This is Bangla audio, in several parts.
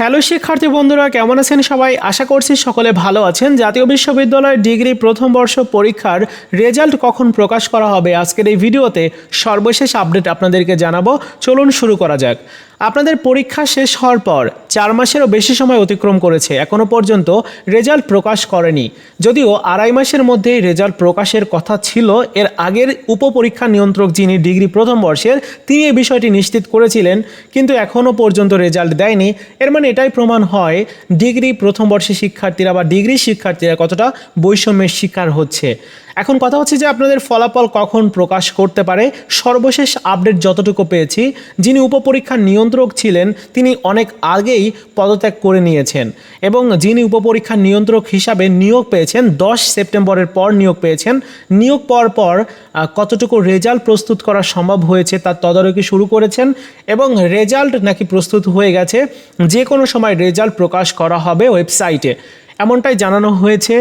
হ্যালো শিক্ষার্থী বন্ধুরা, কেমন আছেন সবাই? আশা করছি সকলে ভালো আছেন। জাতীয় বিশ্ববিদ্যালয়ের ডিগ্রি প্রথম বর্ষ পরীক্ষার রেজাল্ট কখন প্রকাশ করা হবে আজকের এই ভিডিওতে সর্বশেষ আপডেট আপনাদেরকে জানাব। চলুন শুরু করা যাক। আপনাদের পরীক্ষা শেষ হওয়ার পর চার মাসেরও বেশি সময় অতিক্রম করেছে এখনও পর্যন্ত রেজাল্ট প্রকাশ করেনি। যদিও আড়াই মাসের মধ্যেই রেজাল্ট প্রকাশের কথা ছিল, এর আগের উপপরীক্ষা নিয়ন্ত্রক যিনি ডিগ্রি প্রথম বর্ষের, তিনি এই বিষয়টি নিশ্চিত করেছিলেন, কিন্তু এখনও পর্যন্ত রেজাল্ট দেয়নি। এর মানে এটাই প্রমাণ হয়, ডিগ্রি প্রথম বর্ষের শিক্ষার্থীরা বা ডিগ্রি শিক্ষার্থীরা কতটা বৈষম্যের শিকার হচ্ছে। এখন কথা হচ্ছে যে আপনাদের ফলাফল কখন প্রকাশ করতে পারে। সর্বশেষ আপডেট যতটুকু পেয়েছি, যিনি উপপরীক্ষার নিয়ন্ত্রক ছিলেন, তিনি অনেক আগেই পদত্যাগ করে নিয়েছেন এবং যিনি উপপরীক্ষার নিয়ন্ত্রক হিসাবে নিয়োগ পেয়েছেন, দশ সেপ্টেম্বরের পর নিয়োগ পেয়েছেন। নিয়োগ পাওয়ার পর কতটুকু রেজাল্ট প্রস্তুত করা সম্ভব হয়েছে তার তদারকি শুরু করেছেন এবং রেজাল্ট নাকি প্রস্তুত হয়ে গেছে, যে কোনো সময় রেজাল্ট প্রকাশ করা হবে ওয়েবসাইটে। এমনটাই জানানো হয়েছে।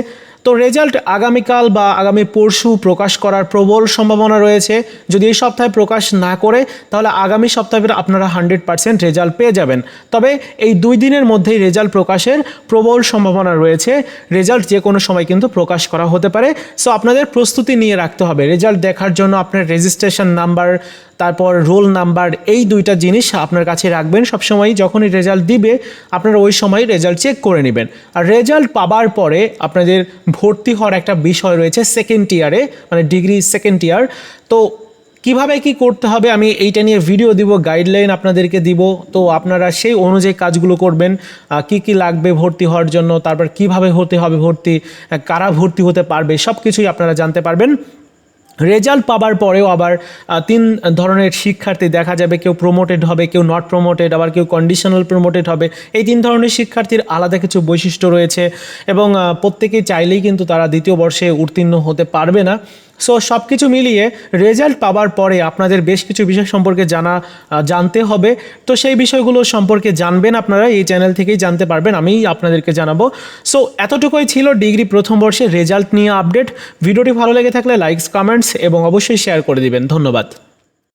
তো রেজাল্ট আগামীকাল বা আগামী পরশু প্রকাশ করার প্রবল সম্ভাবনা রয়েছে। যদি এই সপ্তাহে প্রকাশ না করে, তাহলে আগামী সপ্তাহে আপনারা হান্ড্রেড পার্সেন্ট রেজাল্ট পেয়ে যাবেন। তবে এই দুই দিনের মধ্যেই রেজাল্ট প্রকাশের প্রবল সম্ভাবনা রয়েছে। রেজাল্ট যে কোনো সময় কিন্তু প্রকাশ করা হতে পারে। সো আপনাদের প্রস্তুতি নিয়ে রাখতে হবে। রেজাল্ট দেখার জন্য আপনার রেজিস্ট্রেশন নাম্বার তারপর রোল নাম্বার এই দুইটা জিনিস আপনার কাছে রাখবেন। সবসময় যখনই রেজাল্ট দিবে, আপনারা ওই সময় রেজাল্ট চেক করে নেবেন। আর রেজাল্ট পাবার পরে আপনাদের ভর্তি হওয়ার একটা বিষয় রয়েছে সেকেন্ড ইয়ারে মানে ডিগ্রি সেকেন্ড ইয়ার তো কীভাবে কি করতে হবে? আমি এইটা নিয়ে ভিডিও দিব গাইডলাইন আপনাদেরকে দিব। তো আপনারা সেই অনুযায়ী কাজগুলো করবেন। কি কি লাগবে ভর্তি হওয়ার জন্য? তারপর কীভাবে হতে হবে ভর্তি? কারা ভর্তি হতে পারবে? সব কিছুই আপনারা জানতে পারবেন। রেজাল্ট পাবার পরেও আবার তিন ধরনের শিক্ষার্থী দেখা যাবে, কেউ প্রমোটেড হবে, কেউ নট প্রমোটেড আবার কেউ কন্ডিশনাল প্রমোটেড হবে। এই তিন ধরনের শিক্ষার্থীর আলাদা কিছু বৈশিষ্ট্য রয়েছে এবং প্রত্যেকে প্রত্যেকেই চাইলেই কিন্তু তারা দ্বিতীয় বর্ষে উত্তীর্ণ হতে পারবে না। সো সব কিছু মিলিয়ে রেজাল্ট পাবার পরে আপনাদের বেশ কিছু বিষয় সম্পর্কে জানা জানতে হবে। তো সেই বিষয়গুলো সম্পর্কে জানবেন আপনারা, এই চ্যানেল থেকেই জানতে পারবেন আমি আপনাদেরকে জানাব। সো এতটুকুই ছিল ডিগ্রি প্রথম বর্ষের রেজাল্ট নিয়ে আপডেট ভিডিওটি ভালো লেগে থাকলে লাইকস কমেন্টস এবং অবশ্যই শেয়ার করে দিবেন। ধন্যবাদ।